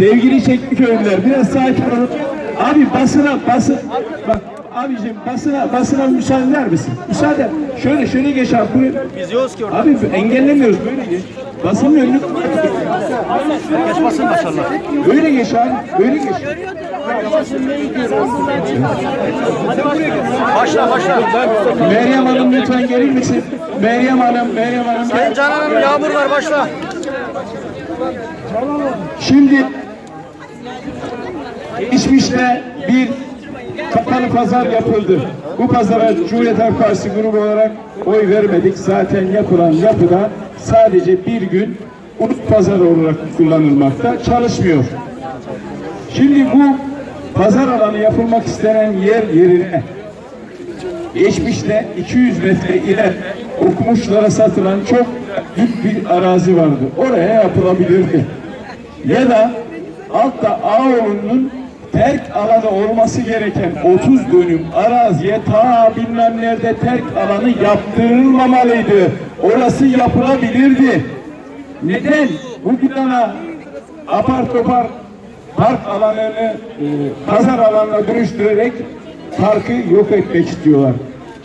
Sevgili Çekmeköy'lüler biraz sakin olun. Abi basına basın bak abicim basına basına müsaade eder misin? Müsaade. Şöyle şöyle geç abi. Buyur. Biz yokuz ki orada. Abi engellemiyoruz böyle geç. Basının önünü Geç basın maşallah. böyle geç abi. Böyle geç. Başla başla. Meryem Hanım lütfen gelir misin? Meryem Hanım, Meryem Hanım. Sayın Canan Hanım yağmur var başla. Şimdi geçmişte bir kapalı pazar yapıldı. Bu pazara Cumhuriyet Halk Partisi grubu olarak oy vermedik. Zaten yapılan yapıda sadece bir gün ulus pazarı olarak kullanılmakta, çalışmıyor. Şimdi bu pazar alanı yapılmak istenen yer yerine geçmişte 200 metre iler okumuşlara satılan çok büyük bir arazi vardı. Oraya yapılabilirdi. Ya da altta Ağoğlu'nun terk alanı olması gereken 30 dönüm araziye ta bilmem nerede terk alanı yaptırılmamalıydı. Orası yapılabilirdi. Neden? Bu plana apar topar park alanını e, pazar alanına dönüştürerek parkı yok etmek istiyorlar.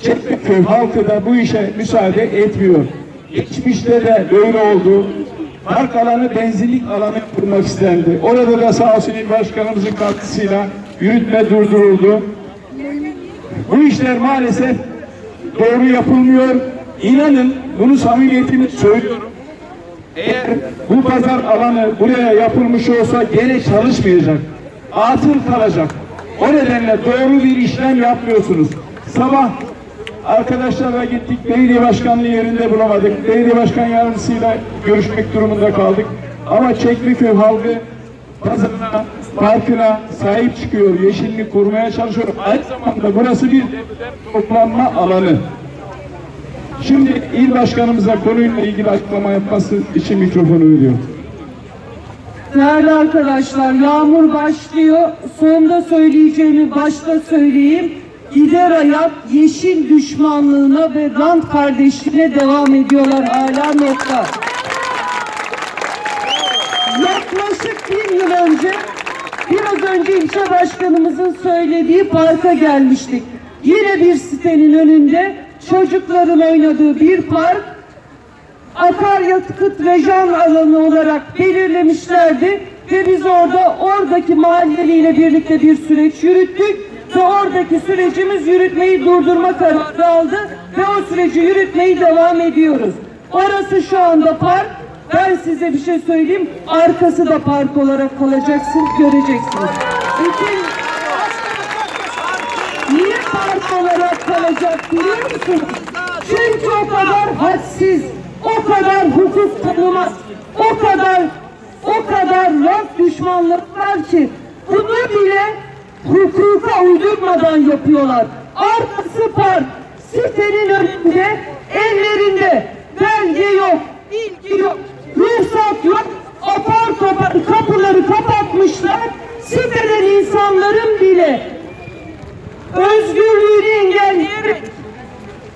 Çekmeköy halkı da bu işe müsaade etmiyor. Geçmişte de böyle oldu. Park alanı benzinlik alanı kurmak istendi. Orada da sağ olsun il başkanımızın katkısıyla yürütme durduruldu. Bu işler maalesef doğru yapılmıyor. İnanın bunu samimiyetini söylüyorum. Eğer bu pazar alanı buraya yapılmış olsa gene çalışmayacak. Atıl kalacak. O nedenle doğru bir işlem yapmıyorsunuz. Sabah arkadaşlarla gittik. Belediye başkanlığı yerinde bulamadık. Belediye başkan yardımcısıyla görüşmek durumunda kaldık. Ama Çekmeköy halkı pazarına, parkına sahip çıkıyor. Yeşilini korumaya çalışıyor. Aynı zamanda burası bir toplanma alanı. Şimdi il başkanımıza konuyla ilgili açıklama yapması için mikrofonu veriyorum. Değerli arkadaşlar yağmur başlıyor. Sonda söyleyeceğimi başta söyleyeyim. Gider ayak yeşil düşmanlığına ve rant kardeşliğine devam ediyorlar hala nokta. Yaklaşık bir yıl önce biraz önce ilçe başkanımızın söylediği parka gelmiştik. Yine bir sitenin önünde çocukların oynadığı bir park akaryakıt rejan alanı olarak belirlemişlerdi ve biz orada oradaki mahalleliyle birlikte bir süreç yürüttük ve oradaki sürecimiz yürütmeyi durdurma kararı aldı ve o süreci yürütmeyi devam ediyoruz. Orası şu anda park. Ben size bir şey söyleyeyim. Arkası da park olarak kalacaksınız, göreceksiniz. Bütün Niye park olarak kalacak biliyor musunuz? Çünkü o kadar hadsiz, o kadar hukuk tanımaz, o kadar o kadar rant düşmanlık var ki bunu bile hukuka uydurmadan yapıyorlar. Arkası park, sitenin önünde, ellerinde belge yok, bilgi yok, ruhsat yok, apar topar kapıları kapatmışlar. Siteden insanların bile özgürlüğünü engelleyerek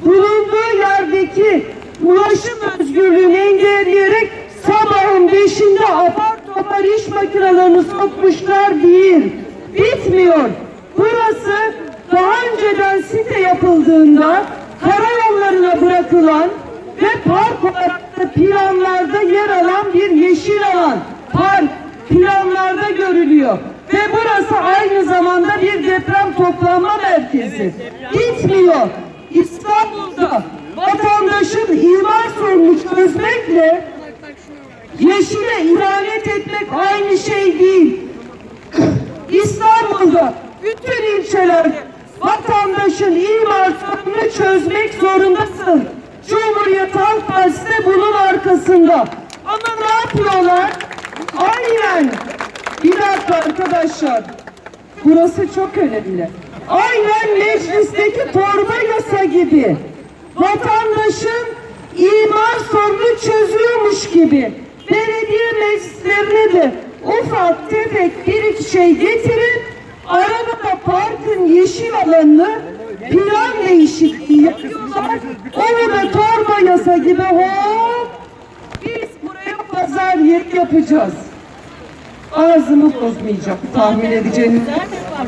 bulunduğu yerdeki ulaşım özgürlüğünü engelleyerek sabahın beşinde apar topar iş makinelerini sokmuşlar değil. Bitmiyor. Burası daha önceden site yapıldığında karayollarına bırakılan ve park olarak da planlarda yer alan bir yeşil alan. Park planlarda görülüyor. Ve burası aynı zamanda bir deprem toplanma merkezi. Gitmiyor. İstanbul'da vatandaşın imar sorunu çözmekle yeşile ihanet etmek aynı şey değil. İstanbul'da bütün ilçelerde vatandaşın imar sorununu çözmek zorundasın. Cumhuriyet Halk Partisi de bunun arkasında. Ama ne yapıyorlar? Aynen. Bir dakika arkadaşlar. Burası çok önemli. Aynen meclisteki torba yasa gibi. Vatandaşın imar sorunu çözüyormuş gibi. Belediye meclislerine de şey getirin. Arada da parkın yeşil alanını plan değişikliği yapıyorlar. Onu da torba yasa gibi hop biz buraya pazar yeri yapacağız. ağzımı bozmayacak tahmin edeceğiniz.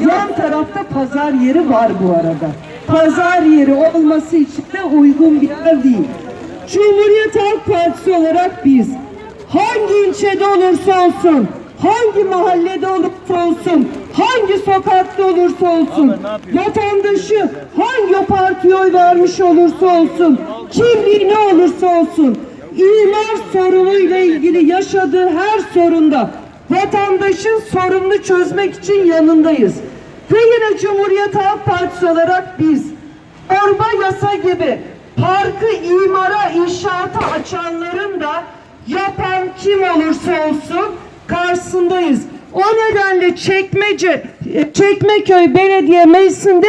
Yan tarafta pazar yeri var bu arada. Pazar yeri olması için de uygun bir yer değil. Cumhuriyet Halk Partisi olarak biz hangi ilçede olursa olsun, hangi mahallede olursa olsun, hangi sokakta olursa olsun, vatandaşı hangi partiye oy vermiş olursa olsun, kimliği ne olursa olsun, imar sorunuyla ilgili yaşadığı her sorunda vatandaşın sorununu çözmek için yanındayız. Ve yine Cumhuriyet Halk Partisi olarak biz Orba yasa gibi parkı imara, inşaata açanların da yapan kim olursa olsun karşısındayız. O nedenle Çekmece, e, Çekmeköy Belediye Meclisi'nde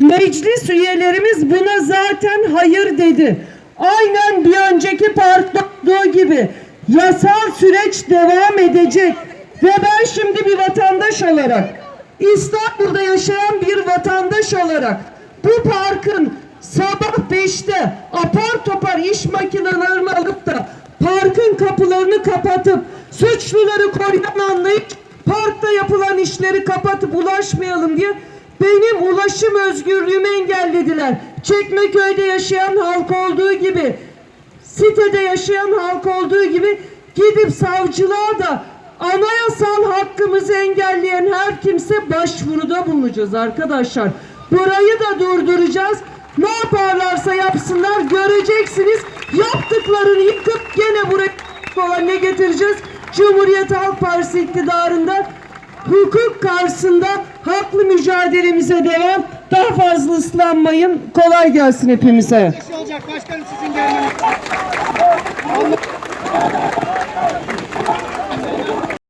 meclis üyelerimiz buna zaten hayır dedi. Aynen bir önceki parkta gibi yasal süreç devam edecek. Ve ben şimdi bir vatandaş olarak İstanbul'da yaşayan bir vatandaş olarak bu parkın sabah 5'te apar topar iş makinelerini alıp da parkın kapılarını kapatıp suçluları koydan anlayıp parkta yapılan işleri kapatıp ulaşmayalım diye benim ulaşım özgürlüğümü engellediler. Çekmeköy'de yaşayan halk olduğu gibi sitede yaşayan halk olduğu gibi gidip savcılığa da anayasal hakkımızı engelleyen her kimse başvuruda bulunacağız arkadaşlar. Burayı da durduracağız. Ne yaparlarsa yapsınlar göreceksiniz. Yaptıklarını yıkıp gene buraya falan ne getireceğiz? Cumhuriyet Halk Partisi iktidarında hukuk karşısında haklı mücadelemize devam. Daha fazla ıslanmayın. Kolay gelsin hepimize. olacak başkanım sizin gelmeniz.